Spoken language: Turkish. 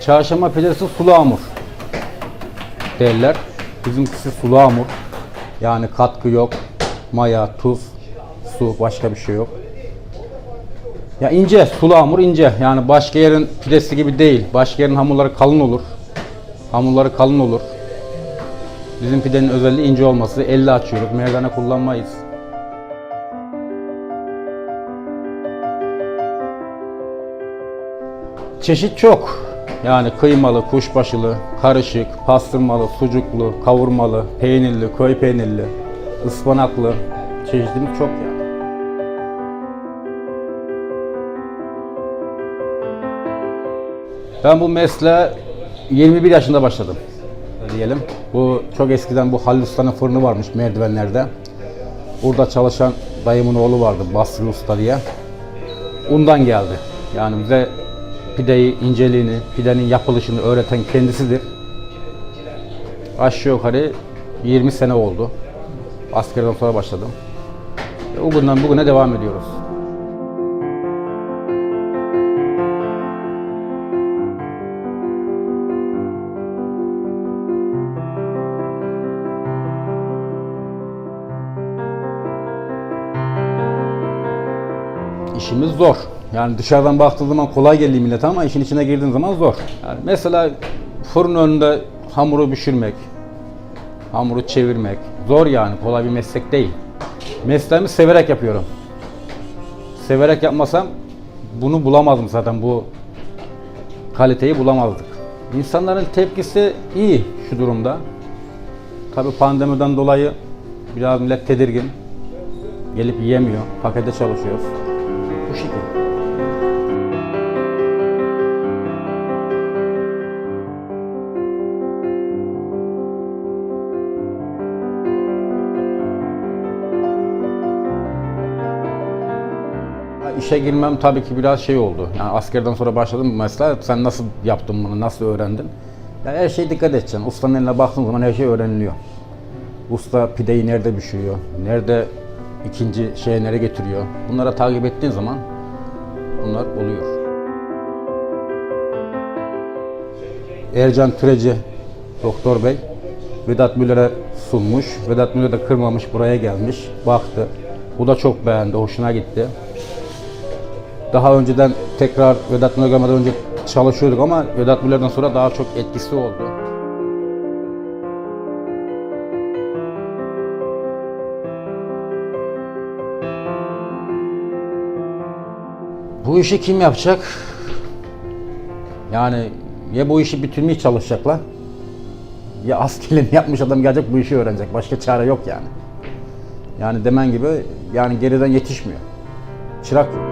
Çarşamba pidesi sulu hamur derler. Bizimkisi sulu hamur. Yani katkı yok. Maya, tuz, su, başka bir şey yok. Ya ince, sulu hamur ince. Yani başka yerin pidesi gibi değil. Başka yerin hamurları kalın olur. Hamurları kalın olur. Bizim pidenin özelliği ince olması. Elle açıyoruz. Merdane kullanmayız. Çeşit çok. Yani kıymalı, kuşbaşılı, karışık, pastırmalı, sucuklu, kavurmalı, peynirli, köy peynirli, ıspanaklı. Çeşitimiz çok yani. Ben bu mesleğe 21 yaşında başladım diyelim. Bu çok eskiden bu Halil Usta'nın fırını varmış merdivenlerde. Burada çalışan dayımın oğlu vardı Basri Usta diye. Ondan geldi. Yani bize pideyi, inceliğini, pidenin yapılışını öğreten kendisidir. Aşağı yukarı 20 sene oldu. Askerden sonra başladım. Ve o günden bugüne devam ediyoruz. İşimiz zor. Yani dışarıdan baktığı zaman kolay geliyor millet ama işin içine girdiğin zaman zor. Yani mesela fırın önünde hamuru pişirmek, hamuru çevirmek zor yani kolay bir meslek değil. Mesleğimi severek yapıyorum. Severek yapmasam bunu bulamazdım zaten bu kaliteyi bulamazdık. İnsanların tepkisi iyi şu durumda. Tabii pandemiden dolayı biraz millet tedirgin. Gelip yiyemiyor. Pakete çalışıyoruz. Bu şekilde. İşe girmem tabii ki biraz şey oldu. Yani askerden sonra başladım mesleğe. Sen nasıl yaptın bunu, nasıl öğrendin? Yani her şeye dikkat edeceksin. Ustanın eline baktığın zaman her şey öğreniliyor. Usta pideyi nerede pişiriyor, nerede ikinci şeye nereye getiriyor. Bunlara takip ettiğin zaman bunlar oluyor. Ercan Türeci Doktor Bey Vedat Müller'e sunmuş. Vedat Müller de kırmamış buraya gelmiş. Baktı. Bu da çok beğendi. Hoşuna gitti. Daha önceden tekrar Vedat Müller gelmeden önce çalışıyorduk ama Vedat Müller'den sonra daha çok etkisi oldu. Bu işi kim yapacak? Yani ya bu işi bitirmeye çalışacaklar ya askerliğini yapmış adam gelecek bu işi öğrenecek. Başka çare yok yani. Yani demen gibi yani geriden yetişmiyor. Çırak yok.